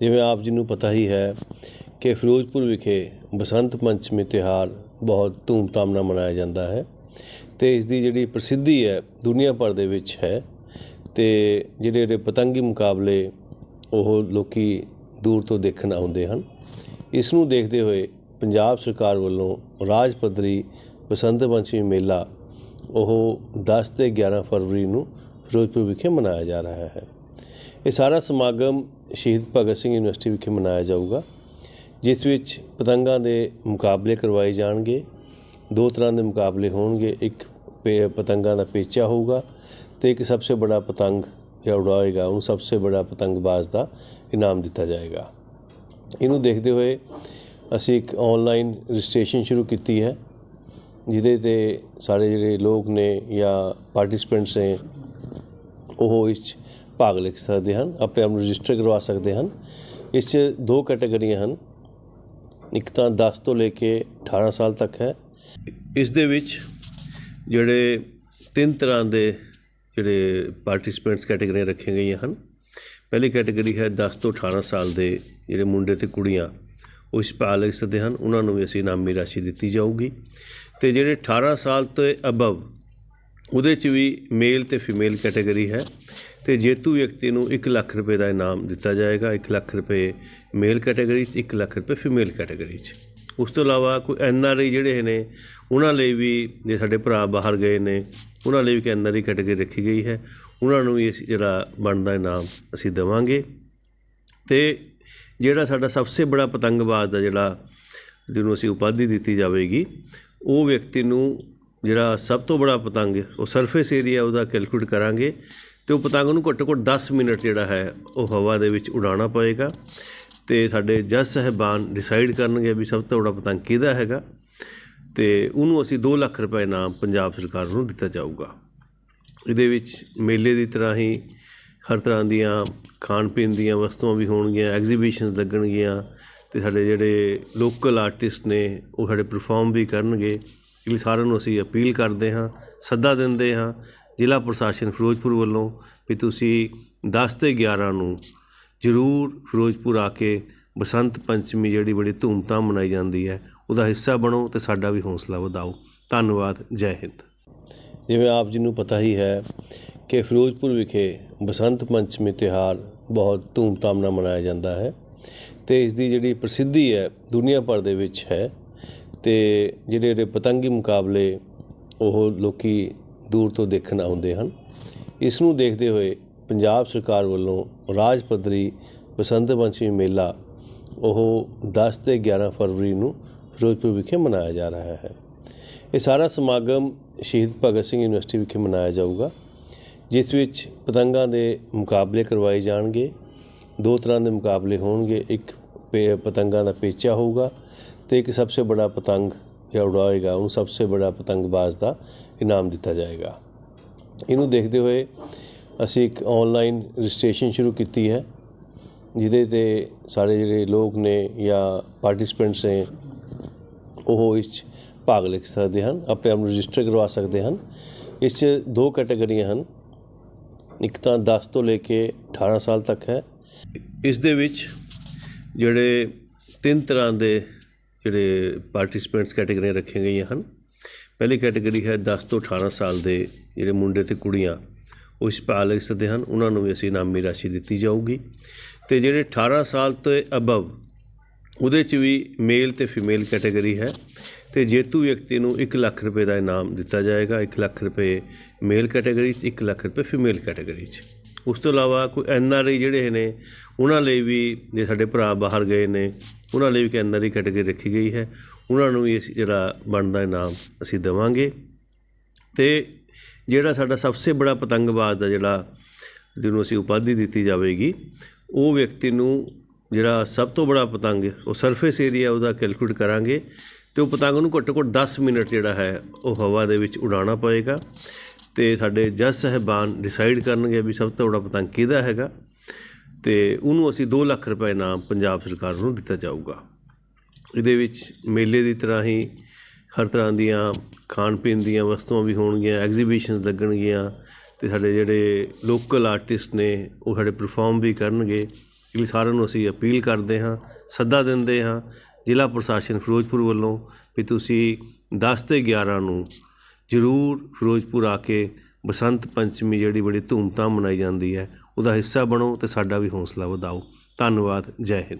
ਜਿਵੇਂ ਆਪ ਜੀ ਨੂੰ ਪਤਾ ਹੀ ਹੈ ਕਿ ਫਿਰੋਜ਼ਪੁਰ ਵਿਖੇ ਬਸੰਤ ਪੰਚਮੀ ਤਿਉਹਾਰ ਬਹੁਤ ਧੂਮਧਾਮ ਨਾਲ ਮਨਾਇਆ ਜਾਂਦਾ ਹੈ ਤੇ ਇਸ ਦੀ ਜਿਹੜੀ ਪ੍ਰਸਿੱਧੀ ਹੈ ਦੁਨੀਆ ਭਰ ਦੇ ਵਿੱਚ ਹੈ ਤੇ ਜਿਹੜੇ ਜਿਹੜੇ ਪਤੰਗੀ ਮੁਕਾਬਲੇ ਉਹ ਲੋਕੀ ਦੂਰ ਤੋਂ ਦੇਖਣ ਆਉਂਦੇ ਹਨ। ਇਸ ਨੂੰ ਦੇਖਦੇ ਹੋਏ ਪੰਜਾਬ ਸਰਕਾਰ ਵੱਲੋਂ ਰਾਜ ਪੱਧਰੀ ਬਸੰਤ ਪੰਚਮੀ ਮੇਲਾ ਉਹ 10 ਤੇ 11 ਫਰਵਰੀ ਨੂੰ ਫਿਰੋਜ਼ਪੁਰ ਵਿਖੇ ਮਨਾਇਆ ਜਾ ਰਿਹਾ ਹੈ। ਇਹ ਸਾਰਾ ਸਮਾਗਮ ਸ਼ਹੀਦ ਭਗਤ ਸਿੰਘ ਯੂਨੀਵਰਸਿਟੀ ਵਿਖੇ ਮਨਾਇਆ ਜਾਊਗਾ, ਜਿਸ ਵਿੱਚ ਪਤੰਗਾਂ ਦੇ ਮੁਕਾਬਲੇ ਕਰਵਾਏ ਜਾਣਗੇ। ਦੋ ਤਰ੍ਹਾਂ ਦੇ ਮੁਕਾਬਲੇ ਹੋਣਗੇ, ਇੱਕ ਪੇ- ਪਤੰਗਾਂ ਦਾ ਪੇਚਾ ਹੋਊਗਾ ਤੇ ਇੱਕ ਸਭ ਤੋਂ ਬੜਾ ਪਤੰਗ ਜਿਹੜਾ ਉਡਾਏਗਾ ਉਹਨੂੰ ਸਭ ਤੋਂ ਬੜਾ ਪਤੰਗਬਾਜ਼ ਦਾ ਇਨਾਮ ਦਿੱਤਾ ਜਾਏਗਾ। ਇਹਨੂੰ ਦੇਖਦੇ ਹੋਏ ਅਸੀਂ ਇੱਕ ਆਨਲਾਈਨ ਰਜਿਸਟ੍ਰੇਸ਼ਨ ਸ਼ੁਰੂ ਕੀਤੀ ਹੈ, ਜਿਹਦੇ ਤੇ ਸਾਰੇ ਜਿਹੜੇ ਲੋਕ ਨੇ ਜਾਂ ਪਾਰਟਿਸਪੈਂਟਸ ਨੇ, ਉਹ ਇਸ 'ਚ ਭਾਗ ਲਿਖ ਸਕਦੇ ਹਨ ਆਪਣੇ ਆਪ ਨੂੰ ਰਜਿਸਟਰ ਕਰਵਾ ਸਕਦੇ ਹਨ। ਇਸ 'ਚ ਦੋ ਕੈਟਾਗਰੀਆਂ ਹਨ। ਇੱਕ ਤਾਂ 10 ਤੋਂ ਲੈ ਕੇ 18 ਸਾਲ ਤੱਕ ਹੈ। ਇਸ ਦੇ ਵਿੱਚ ਜਿਹੜੇ ਤਿੰਨ ਤਰ੍ਹਾਂ ਦੇ ਜਿਹੜੇ ਪਾਰਟਿਸਪੈਂਟਸ ਕੈਟਾਗਰੀਆਂ ਰੱਖੀਆਂ ਗਈਆਂ ਹਨ। ਪਹਿਲੀ ਕੈਟਾਗਰੀ ਹੈ 10 ਤੋਂ 18 ਸਾਲ ਦੇ ਜਿਹੜੇ ਮੁੰਡੇ ਤੇ ਕੁੜੀਆਂ, ਉਹ ਇਸ ਭਾਗ ਲਿਖ ਸਕਦੇ ਹਨ। ਉਹਨਾਂ ਨੂੰ ਵੀ ਅਸੀਂ ਇਨਾਮੀ ਰਾਸ਼ੀ ਦਿੱਤੀ ਜਾਊਗੀ। ਤੇ ਜਿਹੜੇ 18 ਸਾਲ ਤੋਂ ਅਬਵ ਉਹਦੇ ਚ ਵੀ ਮੇਲ ਤੇ ਫੀਮੇਲ ਕੈਟਾਗਰੀ ਹੈ। ਤੇ ਜੇਤੂ ਵਿਅਕਤੀ ਨੂੰ 1 ਲੱਖ ਰੁਪਏ ਦਾ ਇਨਾਮ ਦਿੱਤਾ ਜਾਏਗਾ 1 ਲੱਖ ਰੁਪਏ ਮੇਲ ਕੈਟਾਗਰੀ 'ਚ 1 ਲੱਖ ਰੁਪਏ ਫੀਮੇਲ ਕੈਟਾਗਰੀ 'ਚ। ਉਸ ਤੋਂ ਇਲਾਵਾ ਕੋਈ ਐਨ ਆਰ ਆਈ ਜਿਹੜੇ ਨੇ, ਉਹਨਾਂ ਲਈ ਵੀ ਜੇ ਸਾਡੇ ਭਰਾ ਬਾਹਰ ਗਏ ਨੇ, ਉਹਨਾਂ ਲਈ ਵੀ ਐਨ ਆਰ ਆਈ ਕੈਟਾਗਰੀ ਰੱਖੀ ਗਈ ਹੈ। ਉਹਨਾਂ ਨੂੰ ਵੀ ਅਸੀਂ ਜਿਹੜਾ ਬਣਦਾ ਇਨਾਮ ਅਸੀਂ ਦੇਵਾਂਗੇ। ਤੇ ਜਿਹੜਾ ਸਾਡਾ ਸਭ ਤੋਂ ਬੜਾ ਪਤੰਗਬਾਜ਼ ਦਾ ਜਿਹੜਾ ਜਿਹਨੂੰ ਅਸੀਂ ਉਪਾਧੀ ਦਿੱਤੀ ਜਾਵੇਗੀ, ਉਹ ਵਿਅਕਤੀ ਨੂੰ ਜਿਹੜਾ ਸਭ ਤੋਂ ਬੜਾ ਪਤੰਗ, ਉਹ ਸਰਫੇਸ ਏਰੀਆ ਉਹਦਾ ਕੈਲਕੂਲੇਟ ਕਰਾਂਗੇ। ਤੇ ਉਹ ਪਤੰਗ ਨੂੰ ਘੱਟੋ ਘੱਟ 10 ਮਿੰਟ ਜਿਹੜਾ ਹੈ, ਉਹ ਹਵਾ ਦੇ ਵਿੱਚ ਉਡਾਉਣਾ ਪਏਗਾ। ਤੇ ਸਾਡੇ ਜੱਜ ਸਾਹਿਬਾਨ ਡਿਸਾਈਡ ਕਰਨਗੇ ਵੀ ਸਭ ਤੋਂ ਬੜਾ ਪਤੰਗ ਕਿਹਦਾ ਹੈਗਾ। ਤੇ ਉਹਨੂੰ ਅਸੀਂ 2 ਲੱਖ ਰੁਪਏ ਇਨਾਮ ਪੰਜਾਬ ਸਰਕਾਰ ਨੂੰ ਦਿੱਤਾ ਜਾਊਗਾ। ਇਹਦੇ ਵਿੱਚ ਮੇਲੇ ਦੀ ਤਰ੍ਹਾਂ ਹੀ ਹਰ ਤਰ੍ਹਾਂ ਦੀਆਂ ਖਾਣ ਪੀਣ ਦੀਆਂ ਵਸਤੂਆਂ ਵੀ ਹੋਣਗੀਆਂ ਐਗਜ਼ੀਬਿਸ਼ਨਸ ਲੱਗਣਗੀਆਂ ਤੇ ਸਾਡੇ ਜਿਹੜੇ ਲੋਕਲ ਆਰਟਿਸਟ ਨੇ, ਉਹ ਸਾਡੇ ਪਰਫਾਰਮ ਵੀ ਕਰਨਗੇ। ਇਹ ਸਾਰਿਆਂ ਨੂੰ ਅਸੀਂ ਅਪੀਲ ਕਰਦੇ ਹਾਂ, ਸੱਦਾ ਦਿੰਦੇ ਹਾਂ ਜ਼ਿਲ੍ਹਾ ਪ੍ਰਸ਼ਾਸਨ ਫਿਰੋਜ਼ਪੁਰ ਵੱਲੋਂ ਵੀ ਤੁਸੀਂ 10 ਤੇ 11 ਨੂੰ ਜ਼ਰੂਰ ਫਿਰੋਜ਼ਪੁਰ ਆ ਕੇ ਬਸੰਤ ਪੰਚਮੀ ਜਿਹੜੀ ਬੜੀ ਧੂਮਧਾਮ ਮਨਾਈ ਜਾਂਦੀ ਹੈ, ਉਹਦਾ ਹਿੱਸਾ ਬਣੋ ਤੇ ਸਾਡਾ ਵੀ ਹੌਸਲਾ ਵਧਾਓ। ਧੰਨਵਾਦ, ਜੈ ਹਿੰਦ। ਜਿਵੇਂ ਆਪ ਜੀ ਨੂੰ ਪਤਾ ਹੀ ਹੈ ਕਿ ਫਿਰੋਜ਼ਪੁਰ ਵਿਖੇ ਬਸੰਤ ਪੰਚਮੀ ਤਿਉਹਾਰ ਬਹੁਤ ਧੂਮਧਾਮ ਨਾਲ ਮਨਾਇਆ ਜਾਂਦਾ ਹੈ ਤੇ ਇਸ ਦੀ ਜਿਹੜੀ ਪ੍ਰਸਿੱਧੀ ਹੈ, ਦੁਨੀਆ ਭਰ ਦੇ ਵਿੱਚ ਹੈ ਤੇ ਜਿਹੜੇ ਜਿਹੜੇ ਪਤੰਗੀ ਮੁਕਾਬਲੇ ਉਹ ਲੋਕੀ ਦੂਰ ਤੋਂ ਦੇਖਣ ਆਉਂਦੇ ਹਨ। ਇਸ ਨੂੰ ਦੇਖਦੇ ਹੋਏ ਪੰਜਾਬ ਸਰਕਾਰ ਵੱਲੋਂ ਰਾਜ ਪੱਧਰੀ ਬਸੰਤ ਪੰਚਮੀ ਮੇਲਾ ਉਹ 10 ਤੇ 11 ਫਰਵਰੀ ਨੂੰ ਫਿਰੋਜ਼ਪੁਰ ਵਿਖੇ ਮਨਾਇਆ ਜਾ ਰਿਹਾ ਹੈ। ਇਹ ਸਾਰਾ ਸਮਾਗਮ ਸ਼ਹੀਦ ਭਗਤ ਸਿੰਘ ਯੂਨੀਵਰਸਿਟੀ ਵਿਖੇ ਮਨਾਇਆ ਜਾਊਗਾ, ਜਿਸ ਵਿੱਚ ਪਤੰਗਾਂ ਦੇ ਮੁਕਾਬਲੇ ਕਰਵਾਏ ਜਾਣਗੇ। ਦੋ ਤਰ੍ਹਾਂ ਦੇ ਮੁਕਾਬਲੇ ਹੋਣਗੇ, ਇੱਕ ਪੇ- ਪਤੰਗਾਂ ਦਾ ਪੇਚਾ ਹੋਊਗਾ ਤੇ ਇੱਕ ਸਭ ਤੋਂ ਬੜਾ ਪਤੰਗ ਜਿਹੜਾ ਉਡਾਏਗਾ ਉਹਨੂੰ ਸਭ ਤੋਂ ਬੜਾ ਪਤੰਗਬਾਜ਼ ਦਾ ਇਨਾਮ ਦਿੱਤਾ ਜਾਏਗਾ। ਇਹਨੂੰ ਦੇਖਦੇ ਹੋਏ ਅਸੀਂ ਇੱਕ ਆਨਲਾਈਨ ਰਜਿਸਟ੍ਰੇਸ਼ਨ ਸ਼ੁਰੂ ਕੀਤੀ ਹੈ, ਜਿਹਦੇ ਤੇ ਸਾਰੇ ਜਿਹੜੇ ਲੋਕ ਨੇ ਜਾਂ ਪਾਰਟਿਸਪੈਂਟਸ ਨੇ, ਉਹ ਇਸ 'ਚ ਭਾਗ ਲੈ ਸਕਦੇ ਹਨ ਆਪਣੇ ਆਪ ਨੂੰ ਰਜਿਸਟਰ ਕਰਵਾ ਸਕਦੇ ਹਨ। ਇਸ 'ਚ ਦੋ ਕੈਟਾਗਰੀਆਂ ਹਨ, ਇੱਕ ਤਾਂ 10 ਤੋਂ ਲੈ ਕੇ 18 ਸਾਲ ਤੱਕ ਹੈ। ਇਸ ਦੇ ਵਿੱਚ ਜਿਹੜੇ ਤਿੰਨ ਤਰ੍ਹਾਂ ਦੇ ਜਿਹੜੇ ਪਾਰਟਿਸਪੈਂਟਸ ਕੈਟਾਗਰੀਆਂ ਰੱਖੀਆਂ ਗਈਆਂ ਹਨ। ਪਹਿਲੀ ਕੈਟਾਗਰੀ ਹੈ 10 ਤੋਂ 18 ਸਾਲ ਦੇ ਜਿਹੜੇ ਮੁੰਡੇ ਤੇ ਕੁੜੀਆਂ, ਉਹ ਇਸ ਭਾਗ ਲੈ ਸਕਦੇ ਹਨ। ਉਹਨਾਂ ਨੂੰ ਵੀ ਅਸੀਂ ਇਨਾਮੀ ਰਾਸ਼ੀ ਦਿੱਤੀ ਜਾਊਗੀ। ਤੇ ਜਿਹੜੇ 18 ਸਾਲ ਤੋਂ ਅਬਵ ਉਹਦੇ ਚ ਵੀ ਮੇਲ ਤੇ ਫੀਮੇਲ ਕੈਟਾਗਰੀ ਹੈ। ਤੇ ਜੇਤੂ ਵਿਅਕਤੀ ਨੂੰ 1 ਲੱਖ ਰੁਪਏ ਦਾ ਇਨਾਮ ਦਿੱਤਾ ਜਾਏਗਾ 1 ਲੱਖ ਰੁਪਏ ਮੇਲ ਕੈਟਾਗਰੀ 'ਚ 1 ਲੱਖ ਰੁਪਏ ਫੀਮੇਲ ਕੈਟਾਗਰੀ 'ਚ। ਉਸ ਤੋਂ ਇਲਾਵਾ ਕੋਈ ਐਨ ਆਰ ਆਈ ਜਿਹੜੇ ਨੇ, ਉਹਨਾਂ ਲਈ ਵੀ ਜੇ ਸਾਡੇ ਭਰਾ ਬਾਹਰ ਗਏ ਨੇ, ਉਹਨਾਂ ਲਈ ਵੀ ਐਨ ਆਰ ਆਈ ਕੈਟਾਗਰੀ ਰੱਖੀ ਗਈ ਹੈ। ਉਹਨਾਂ ਨੂੰ ਵੀ ਅਸੀਂ ਜਿਹੜਾ ਬਣਦਾ ਇਨਾਮ ਅਸੀਂ ਦੇਵਾਂਗੇ। ਤੇ ਜਿਹੜਾ ਸਾਡਾ ਸਭ ਤੋਂ ਬੜਾ ਪਤੰਗਬਾਜ਼ ਦਾ ਜਿਹੜਾ ਜਿਹਨੂੰ ਅਸੀਂ ਉਪਾਧੀ ਦਿੱਤੀ ਜਾਵੇਗੀ, ਉਹ ਵਿਅਕਤੀ ਨੂੰ ਜਿਹੜਾ ਸਭ ਤੋਂ ਬੜਾ ਪਤੰਗ, ਉਹ ਸਰਫੇਸ ਏਰੀਆ ਉਹਦਾ ਕੈਲਕੂਲੇਟ ਕਰਾਂਗੇ ਤੇ ਉਹ ਪਤੰਗ ਨੂੰ ਘੱਟੋ ਘੱਟ 10 ਮਿੰਟ ਜਿਹੜਾ ਹੈ, ਉਹ ਹਵਾ ਦੇ ਵਿੱਚ ਉਡਾਉਣਾ ਪਏਗਾ। ਤੇ ਸਾਡੇ ਜੱਜ ਸਾਹਿਬਾਨ ਡਿਸਾਈਡ ਕਰਨਗੇ ਵੀ ਸਭ ਤੋਂ ਬੜਾ ਪਤੰਗ ਕਿਹਦਾ ਹੈਗਾ ਤੇ ਉਹਨੂੰ ਅਸੀਂ 2 ਲੱਖ ਰੁਪਏ ਇਨਾਮ ਪੰਜਾਬ ਸਰਕਾਰ ਨੂੰ ਦਿੱਤਾ ਜਾਊਗਾ। ਇਹਦੇ ਵਿੱਚ ਮੇਲੇ ਦੀ ਤਰ੍ਹਾਂ ਹੀ ਹਰ ਤਰ੍ਹਾਂ ਦੀਆਂ ਖਾਣ ਪੀਣ ਦੀਆਂ ਵਸਤੂਆਂ ਵੀ ਹੋਣਗੀਆਂ ਐਗਜ਼ੀਬਿਸ਼ਨਸ ਲੱਗਣਗੀਆਂ ਤੇ ਸਾਡੇ ਜਿਹੜੇ ਲੋਕਲ ਆਰਟਿਸਟ ਨੇ ਉਹ ਸਾਡੇ ਪਰਫਾਰਮ ਵੀ ਕਰਨਗੇ। ਇਹ ਸਾਰਿਆਂ ਨੂੰ ਅਸੀਂ ਅਪੀਲ ਕਰਦੇ ਹਾਂ, ਸੱਦਾ ਦਿੰਦੇ ਹਾਂ ਜ਼ਿਲ੍ਹਾ ਪ੍ਰਸ਼ਾਸਨ ਫਿਰੋਜ਼ਪੁਰ ਵੱਲੋਂ ਵੀ ਤੁਸੀਂ 10 ਤੇ 11 ਨੂੰ ਜ਼ਰੂਰ ਫਿਰੋਜ਼ਪੁਰ ਆ ਕੇ ਬਸੰਤ ਪੰਚਮੀ ਜਿਹੜੀ ਬੜੀ ਧੂਮਧਾਮ ਮਨਾਈ ਜਾਂਦੀ ਹੈ, ਉਹਦਾ ਹਿੱਸਾ ਬਣੋ ਅਤੇ ਸਾਡਾ ਵੀ ਹੌਸਲਾ ਵਧਾਓ। ਧੰਨਵਾਦ, ਜੈ ਹਿੰਦ।